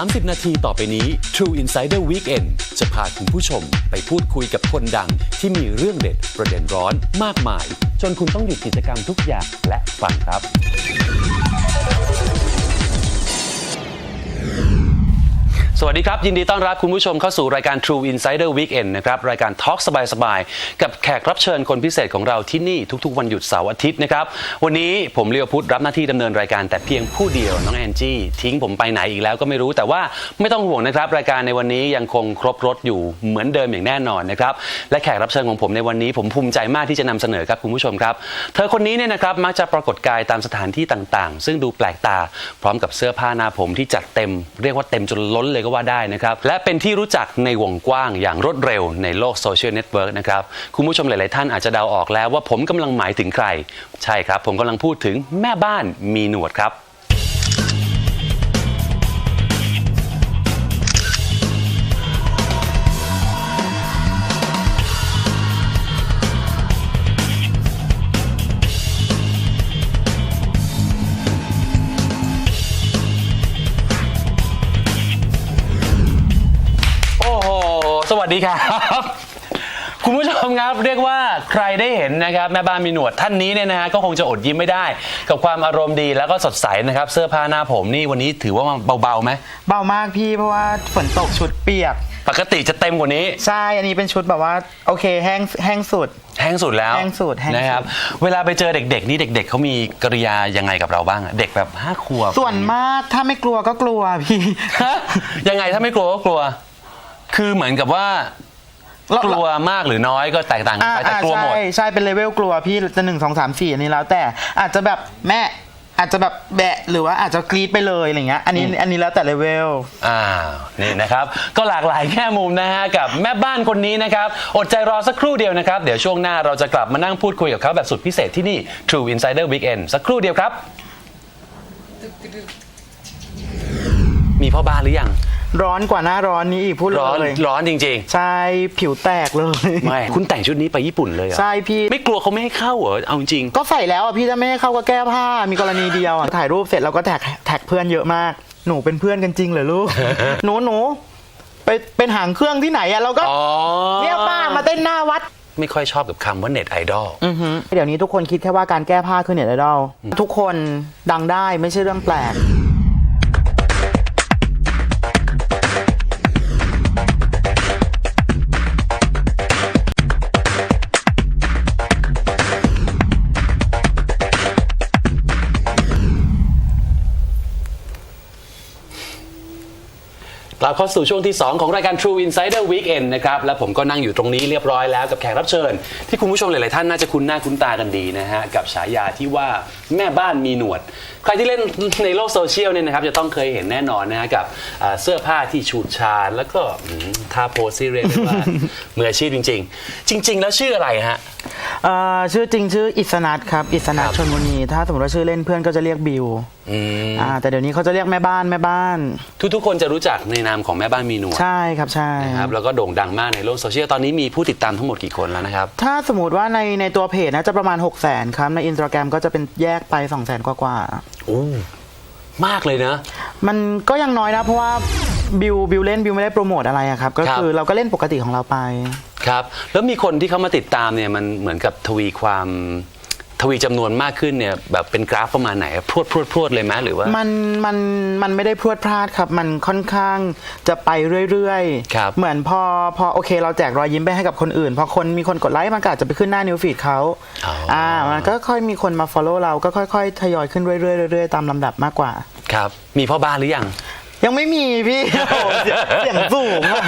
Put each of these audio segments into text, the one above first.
30 นาทีต่อไปนี้ True Insider Weekend จะพาคุณผู้ชมไปพูดคุยกับคนดังที่มีเรื่องเด็ดประเด็นร้อนมากมาย จนคุณต้องหยุดกิจกรรมทุกอย่างและฟังครับ สวัสดีครับ ยินดีต้อนรับคุณผู้ชมเข้าสู่รายการ True Insider Weekend นะครับ รายการทอล์กสบายๆ กับแขกรับเชิญคนพิเศษของเราที่นี่ทุกๆ วันหยุดเสาร์อาทิตย์นะครับ วันนี้ผมเลียวพุทธรับหน้าที่ดำเนินรายการแต่เพียงผู้เดียวน้องแอนจี้ทิ้งผมไปไหนอีกแล้วก็ไม่รู้แต่ว่าไม่ต้องห่วงนะครับ รายการในวันนี้ยังคงครบรถอยู่เหมือนเดิมอย่างแน่นอนนะครับและแขกรับเชิญของผมในวันนี้ ผมภูมิใจมากที่จะนำเสนอครับคุณผู้ชมครับ เธอคนนี้เนี่ยนะครับมักจะปรากฏกายตามสถานที่ต่างๆ ซึ่งดูแปลกตา พร้อมกับเสื้อผ้าหน้าผมที่จัดเต็ม เรียกว่าเต็มจนล้นเลยก็ว่าได้นะครับ และเป็นที่รู้จักในวงกว้างอย่างรวดเร็วในโลกโซเชียลเน็ตเวิร์กนะครับ คุณผู้ชมหลาย ๆ ท่านอาจจะเดาออกแล้วว่าผมกำลังหมายถึงใคร ใช่ครับ ผมกำลังพูดถึงแม่บ้านมีหนวดครับ วัสดีครับ คุณผู้ชมครับเรียกว่าใครได้เห็นนะครับแม่บ้านมีหนวดท่านนี้เนี่ยนะฮะก็คงจะอดยิ้มไม่ได้ กับความอารมณ์ดีแล้วก็สดใสนะครับ เสื้อผ้าหน้าผมนี่วันนี้ถือว่าเบาๆไหมเบามากพี่เพราะว่าฝนตกชุดเปียก ปกติจะเต็มกว่านี้ ใช่อันนี้เป็นชุดแบบว่าโอเคแห้งแห้งสุด แห้งสุดแล้วแห้งสุดแห้งสุด นะครับ เวลาไปเจอเด็ก ๆ นี่เด็ก ๆเขามีกริยายังไงกับเราบ้างอะเด็กแบบห้าขวบส่วนมากถ้าไม่กลัวก็กลัวพี่ ฮะยังไงถ้าไม่กลัวก็กลัว คือเหมือนกับว่าเรากลัวมากหรือน้อยก็แตกต่างกันอ่าไปแต่อ่ากลัวหมด ใช่ใช่เป็นเลเวลกลัวพี่จะหนึ่งสองสามสี่อันนี้แล้ว แต่อาจจะแบบแม่อาจจะแบบแบะหรือว่าอาจจะกรีดไปเลยอะไรเงี้ยอันนี้อันนี้แล้วแต่เลเวลอ่านี่นะครับ ก็หลากหลายแง่มุมนะฮะกับแม่บ้านคนนี้นะครับ อดใจรอสักครู่เดียวนะครับ เดี๋ยวช่วงหน้าเราจะกลับมานั่งพูดคุยกับเขาแบบสุดพิเศษที่นี่ True Insider Weekend สักครู่เดียวครับ มีพ่อบ้านหรือยัง ร้อนกว่าหน้าร้อนนี้อีกพูดร้อนเลยร้อนจริงใช่ผิวแตกเลยๆไม่คุณแต่งชุดนี้ไปญี่ปุ่นเลยเหรอใช่พี่ ไม่กลัวเขาไม่ให้เข้าเหรอเอาจริง ก็ใส่แล้วอะพี่ถ้าไม่ให้เข้าก็แก้ผ้า มีกรณีเดียวอะถ่ายรูปเสร็จเราก็แท็กแท็กเพื่อนเยอะมาก หนูเป็นเพื่อนกันจริงเหรอลูก หนูหนูไปเป็นหางเครื่องที่ไหนอะเราก็อ๋อเนี่ยป้ามาเต้นหน้าวัด ไม่ค่อยชอบกับคำว่าเน็ตไอดอลเดี๋ยวนี้ทุกคนคิดแค่ว่าการแก้ผ้าคือเน็ตไอดอลทุกคนดังได้ไม่ใช่เรื่องแปลก กลับเข้าสู่ช่วงที่ 2 ของรายการ True Insider Weekend นะครับ และผมก็นั่งอยู่ตรงนี้เรียบร้อยแล้วกับแขกรับเชิญ ที่คุณผู้ชมหลาย ๆ ท่านน่าจะคุ้นหน้าคุ้นตากันดีนะฮะ กับฉายาที่ว่าแม่บ้านมีหนวด ใครที่เล่นในโลกโซเชียลเนี่ยนะครับ จะต้องเคยเห็นแน่นอนนะฮะกับอ่าเสื้อผ้าที่ฉูดฉาดแล้วก็อืมท่าโพสที่เรียกได้ว่า มืออาชีพจริง ๆ จริง ๆ แล้วชื่ออะไรฮะ เอ่อชื่อจริงชื่ออิสนัทครับ อิสนัทครับชนมุนีถ้าสมมติว่าชื่อเล่นเพื่อนก็จะเรียกบิวอืมอ่าแต่เดี๋ยวนี้เขาจะเรียกแม่บ้านแม่บ้าน ทุกๆคนจะรู้จักในนามของแม่บ้านมีหนวดใช่ครับใช่ นะครับแล้วก็โด่งดังมากในโลกโซเชียลตอนนี้มีผู้ติดตามทั้งหมดกี่คนแล้วนะครับ ถ้าสมมติว่าในในตัวเพจนะจะประมาณ 6 0 0 0 0 0ครับ ในอินสตาแกรมก็จะเป็นแยกไป 2 0 0 0 0 0 กว่ากว่าโอ้มากเลยนะ ๆมันก็ยังน้อยนะ เพราะว่าบิวบิวเล่นบิวไม่ได้โปรโมทอะไรอะครับ ก็ครับ คือเราก็เล่นปกติของเราไป ครับ แล้วมีคนที่เขามาติดตามเนี่ยมันเหมือนกับทวีความทวีจำนวนมากขึ้นเนี่ยแบบเป็นกราฟประมาณไหนพรวดพรวดพรวดเลยไหมหรือว่า มันมันมันไม่ได้พรวดพลาดครับ มันค่อนข้างจะไปเรื่อยครับ เหมือนพอพอโอเค เราแจกรอยยิ้มไปให้กับคนอื่น พอคนมีคนกดไลค์มันก็อาจจะไปขึ้นหน้านิวฟีดเขาอ๋ออ่อ่ามันก็ค่อยมีคนมา follow เราก็ค่อยๆ ทยอยขึ้นเรื่อยๆเรื่อยๆตามลำดับมากกว่า ครับ มีพ่อบ้านหรือยัง ยังไม่มีพี่โอ้โหเสียงเสียงสูงอะ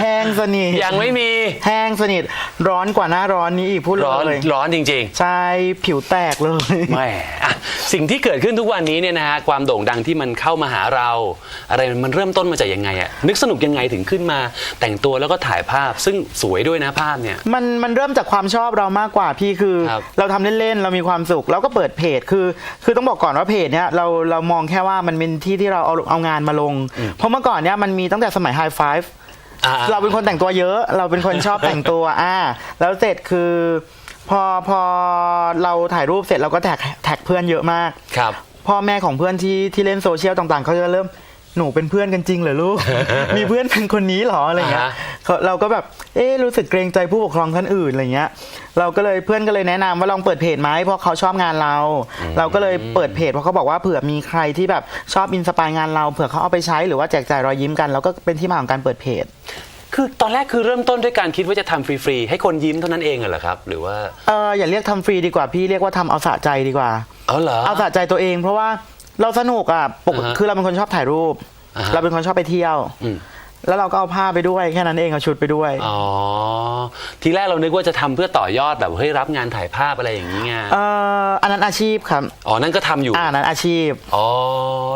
แห้งสนิทยังไม่มีแห้งสนิทร้อนกว่าหน้าร้อนนี้อีกพูดร้อนเลยร้อนจริงใช่ผิวแตกเลยๆไม่อะสิ่งที่เกิดขึ้นทุกวันนี้เนี่ยนะฮะความโด่งดังที่มันเข้ามาหาเรา อะไรมันเริ่มต้นมาจากยังไงอะนึกสนุกยังไงถึงขึ้นมา แต่งตัวแล้วก็ถ่ายภาพ ซึ่งสวยด้วยนะภาพเนี่ย มันมันเริ่มจากความชอบเรามากกว่าพี่คือ ครับเราทำเล่นๆเรามีความสุขเราก็เปิดเพจคือ คือต้องบอกก่อนว่าเพจเนี้ยเราเรามองแค่ว่ามันเป็นที่ที่เราเอาเอางานมาลง เพราะเมื่อก่อนเนี้ยมันมีตั้งแต่สมัยไฮไฟฟ์อ่าเราเป็นคนแต่งตัวเยอะ เราเป็นคนชอบแต่งตัวอ่าแล้วเสร็จคือพอพอเราถ่ายรูปเสร็จเราก็แท็กแท็กเพื่อนเยอะมากครับพ่อแม่ของเพื่อนที่ที่เล่นโซเชียลต่างๆเขาจะเริ่ม หนูเป็นเพื่อนกันจริงเหรอลูก มีเพื่อนเป็นคนนี้เหรออะไรเงี้ยอ่าฮะเขาเราก็แบบ เอ๊ะรู้สึกเกรงใจผู้ปกครองท่านอื่นอะไรเงี้ย เราก็เลยเพื่อนก็เลยแนะนำว่าลองเปิดเพจไหมเพราะเขาชอบงานเรา เราก็เลยเปิดเพจเพราะเขาบอกว่าเผื่อมีใครที่แบบชอบอินสปายงานเราเผื่อเขาเอาไปใช้หรือว่าแจกจ่ายรอยยิ้มกันแล้วก็เป็นที่มาของการเปิดเพจคือตอนแรกคือเริ่มต้นด้วยการคิดว่าจะทำฟรีๆให้คนยิ้มเท่านั้นเองเหรอครับ หรือว่าเอออย่าเรียกทำฟรีดีกว่าพี่เรียกว่าทำเอาสะใจดีกว่าอ๋อเหรอเอาสะใจตัวเองเพราะว่า เราสนุกอะปกอ่าฮะคือเราเป็นคนชอบถ่ายรูป อ่าฮะเราเป็นคนชอบไปเที่ยว อืม แล้วเราก็เอาผ้าไปด้วยแค่นั้นเองเอาชุดไปด้วย อ๋อ ทีแรกเรานึกว่าจะทำเพื่อต่อยอดแบบเฮ้ยรับงานถ่ายภาพอะไรอย่างนี้ไงเอ่ออันนั้นอาชีพครับอ๋อ นั่นก็ทำอยู่ อ่านั้นอาชีพ อ๋อ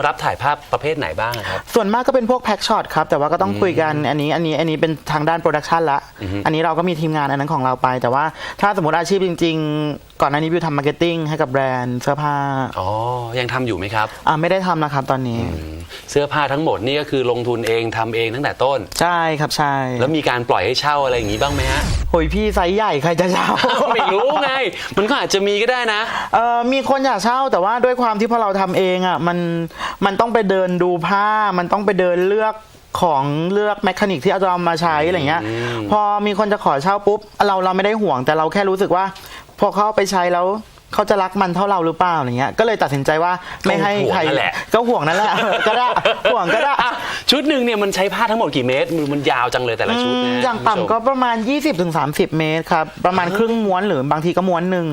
รับถ่ายภาพประเภทไหนบ้างอะครับ ส่วนมากก็เป็นพวกแพ็กช็อตครับ แต่ว่าก็ต้องคุยกันอันนี้อันนี้อันนี้เป็นทางด้านโปรดักชันละ อันนี้เราก็มีทีมงานอันนั้นของเราไป แต่ว่าถ้าสมมติอาชีพจริง ๆ ก่อนหน้านี้บิวทำมาร์เก็ตติ้งให้กับแบรนด์เสื้อผ้าอ๋อ ยังทำอยู่ไหมครับ อ่าไม่ได้ทำนะครับตอนนี้ อืม เสื้อผ้าทั้งหมดนี่ก็คือลงทุนเองทำเองตั้งแต่ต้น ใช่ครับใช่แล้วมีการปล่อยให้เช่าอะไรอย่างนี้บ้างไหมฮะโอ้ยพี่ไซส์ใหญ่ใครจะเช่า ไม่รู้ไง มันก็อาจจะมีก็ได้นะ เออมีคนอยากเช่าแต่ว่าด้วยความที่พอเราทำเองอะมันมันต้องไปเดินดูผ้า มันต้องไปเดินเลือกของเลือกแมคานิกที่เอาจะเอามาใช้อะไรเงี้ย พอมีคนจะขอเช่าปุ๊บเราเราไม่ได้ห่วงแต่เราแค่รู้สึกว่า พอเขาเอาไปใช้แล้ว เขาจะรักมันเท่าเราหรือเปล่าอะไรเงี้ยก็เลยตัดสินใจว่าไม่ให้ใครก็ห่วงนั่นแหละ ก็ห่วงนั่นแหละ ก็ได้ห่วงก็ได้อะชุดหนึ่งเนี่ยมันใช้ผ้าทั้งหมดกี่เมตรมือมันยาวจังเลยแต่ละชุดอืมนะอย่างต่ำก็ประมาณ 20-30 เมตรครับประมาณครึ่งม้วนหรือบางทีก็ม้วนหนึ่ง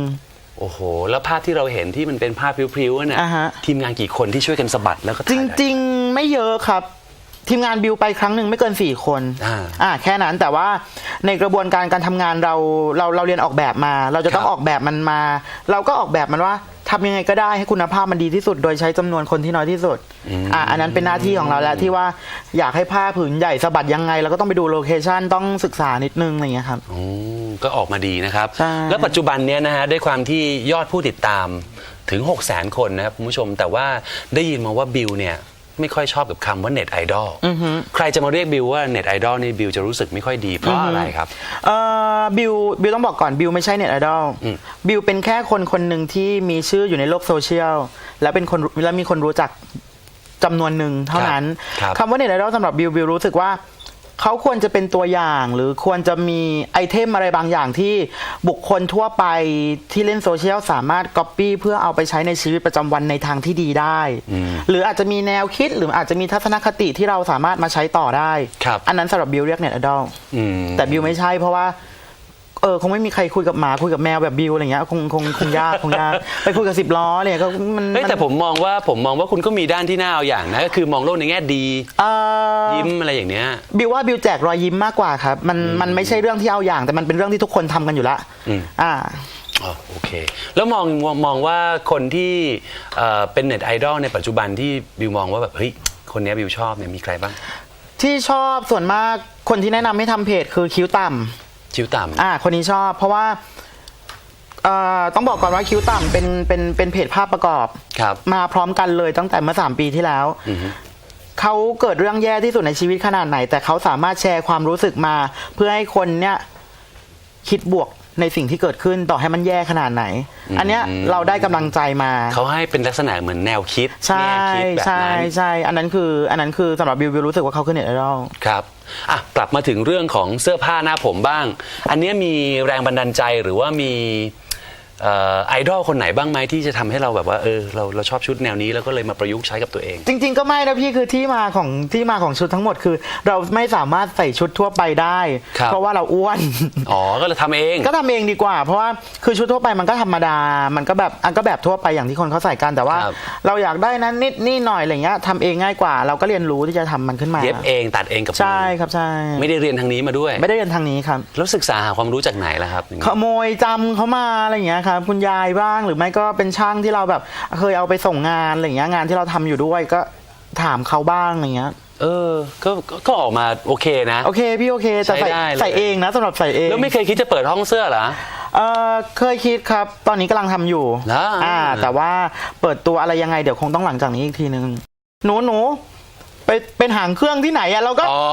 โอ้โห แล้วภาพที่เราเห็นที่มันเป็นภาพพริ้วๆเนี่ยอ่าฮะ ทีมงานกี่คนที่ช่วยกันสะบัดแล้วก็จถ่ายได้ ริง ๆ ไม่เยอะครับ ทีมงานบิวไปครั้งหนึ่งไม่เกิน 4 คนอ่าอ่าแค่นั้นแต่ว่าในกระบวนการการทำงานเราเราเราเรียนออกแบบมา เราจะต้องครับออกแบบมันมา เราก็ออกแบบมันว่าทำยังไงก็ได้ให้คุณภาพมันดีที่สุด โดยใช้จำนวนคนที่น้อยที่สุดอ่าอันนั้นเป็นหน้าที่ของเราแล้วที่ว่าอยากให้ผ้าผืนใหญ่สะบัดยังไงเราก็ต้องไปดูโลเคชันต้องศึกษานิดนึงอะไรอย่างเงี้ยครับ อืมก็ออกมาดีนะครับ ใช่ แล้วปัจจุบันเนี้ยนะฮะด้วยความที่ยอดผู้ติดตามถึง 6 0 0 0 0 0 คนนะครับคุณผู้ชมแต่ว่าได้ยินมาว่าบิวเนี่ย ไม่ค่อยชอบกับคำว่าเน็ตไอดอลใครจะมาเรียกบิวว่าเน็ตไอดอลนี่บิวจะรู้สึกไม่ค่อยดีเพราะอะไรครับ เอ่อบิวบิวต้องบอกก่อนบิวไม่ใช่เน็ตไอดอลอืมบิวเป็นแค่คนคนหนึ่งที่มีชื่ออยู่ในโลกโซเชียลแล้วเป็นคนแล้วมีคนรู้จักจำนวนหนึ่งเท่านั้นครับ คำว่าเน็ตไอดอลสำหรับบิวบิวรู้สึกว่า เขาควรจะเป็นตัวอย่างหรือควรจะมีไอเทมอะไรบางอย่างที่บุคคลทั่วไปที่เล่นโซเชียลสามารถก๊อปปี้เพื่อเอาไปใช้ในชีวิตประจำวันในทางที่ดีได้ หรืออาจจะมีแนวคิดหรืออาจจะมีทัศนคติที่เราสามารถมาใช้ต่อได้ ครับ อันนั้นสำหรับบิวเรียกเน็ตไอดอล อืม แต่บิวไม่ใช่เพราะว่า เออคงไม่มีใครคุยกับหมาคุยกับแมวแบบบิวอะไรเงี้ยคงคงคงยากคงยากไปคุยกับสิบล้อเนี่ยก็มันเฮ้ยแต่ผมมองว่าผมมองว่าคุณก็มีด้านที่น่าเอาอย่างนะก็คือมองโลกในแง่ดีเออยิ้มอะไรอย่างเนี้ยบิวว่าบิวแจกรอยยิ้มมากกว่าครับมันมันไม่ใช่เรื่องที่เอาอย่าง แต่มันเป็นเรื่องที่ทุกคนทำกันอยู่ละอืมอ่าอ๋อโอเค แล้วมองมองมองว่าคนที่เอ่อเป็นเน็ตไอดอลในปัจจุบันที่บิวมองว่าแบบเฮ้ยคนเนี้ยบิวชอบเนี่ยมีใครบ้าง ที่ชอบส่วนมากคนที่แนะนำให้ทำเพจคือคิ้วต่ำ ชิวต่ำ อ่าคนนี้ชอบเพราะว่าเอ่อต้องบอกก่อนว่าคิ้วต่ำเป็นเป็นเป็นเพจภาพประกอบ ครับ มาพร้อมกันเลยตั้งแต่เมื่อสามปีที่แล้ว อือฮึ เขาเกิดเรื่องแย่ที่สุดในชีวิตขนาดไหน แต่เขาสามารถแชร์ความรู้สึกมา เพื่อให้คนเนี่ยคิดบวก ในสิ่งที่เกิดขึ้นต่อให้มันแย่ขนาดไหน อันเนี้ยเราได้กำลังใจมา เขาให้เป็นลักษณะเหมือนแนวคิดใช่แง่คิดแบบใช่นั้น ใช่อันนั้นคืออันนั้นคือสำหรับบิวบิวรู้สึกว่าเขาคือเน็ตไอดอล ครับอะกลับมาถึงเรื่องของเสื้อผ้าหน้าผมบ้าง อันเนี้ยมีแรงบันดาลใจหรือว่ามีเอ่อ ไอดอลคนไหนบ้างไหมที่จะทำให้เราแบบว่าเออเราเราชอบชุดแนวนี้แล้วก็เลยมาประยุกต์ใช้กับตัวเอง จริง ๆ ก็ไม่นะพี่คือที่มาของที่มาของชุดทั้งหมดคือ เราไม่สามารถใส่ชุดทั่วไปได้ครับเพราะว่าเราอ้วนอ๋อก็เลยทำเองก็ทำเองดีกว่า เพราะว่าคือชุดทั่วไปมันก็ธรรมดา มันก็แบบอันก็แบบทั่วไปอย่างที่คนเขาใส่กันแต่ว่าครับเราอยากได้นั้นนิดนี่หน่อยอะไรเงี้ยทำเองง่ายกว่า เราก็เรียนรู้ที่จะทำมันขึ้นมาเย็บเองตัดเองกับมือใช่ครับใช่ไม่ได้เรียนทางนี้มาด้วย ไม่ได้เรียนทางนี้ครับแล้วศึกษาหาความรู้จากไหนล่ะครับขโมยจำเขามาอะไรอย่างเงี้ยครับคุณยายบ้าง หรือไม่ก็เป็นช่างที่เราแบบเคยเอาไปส่งงานอะไรอย่างเงี้ยงานที่เราทำอยู่ด้วยก็ถามเขาบ้างอะไรเงี้ย เออ ก็ก็ก็ออกมาโอเคนะ โอเคพี่โอเคแต่ใส่ใช้ได้เลยใส่เองนะสำหรับใส่เองแล้วไม่เคยคิดจะเปิดห้องเสื้อเหรอเออเคยคิดครับ ตอนนี้กำลังทำอยู่นะอ่า แต่ว่าเปิดตัวอะไรยังไงเดี๋ยวคงต้องหลังจากนี้อีกทีนึงหนูหนูไปเป็นหางเครื่องที่ไหนอะเราก็อ๋อ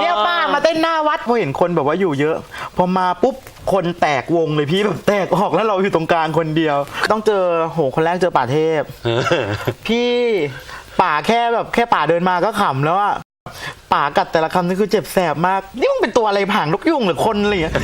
เนี่ยป้ามาเต้นหน้าวัดพอเห็นคนแบบว่าอยู่เยอะ พอมาปุ๊บ คนแตกวงเลยพี่แบบแตกออกแล้วเราอยู่ตรงกลางคนเดียว ต้องเจอโหคนแรกเจอป่าเทพ พี่ป่าแค่แบบแค่ป่าเดินมาก็ขำแล้วอะป่ากัดแต่ละคำนี่คือเจ็บแสบมาก นี่มึงเป็นตัวอะไรผางนกยุงหรือคนอะไรอย่างเงี้ย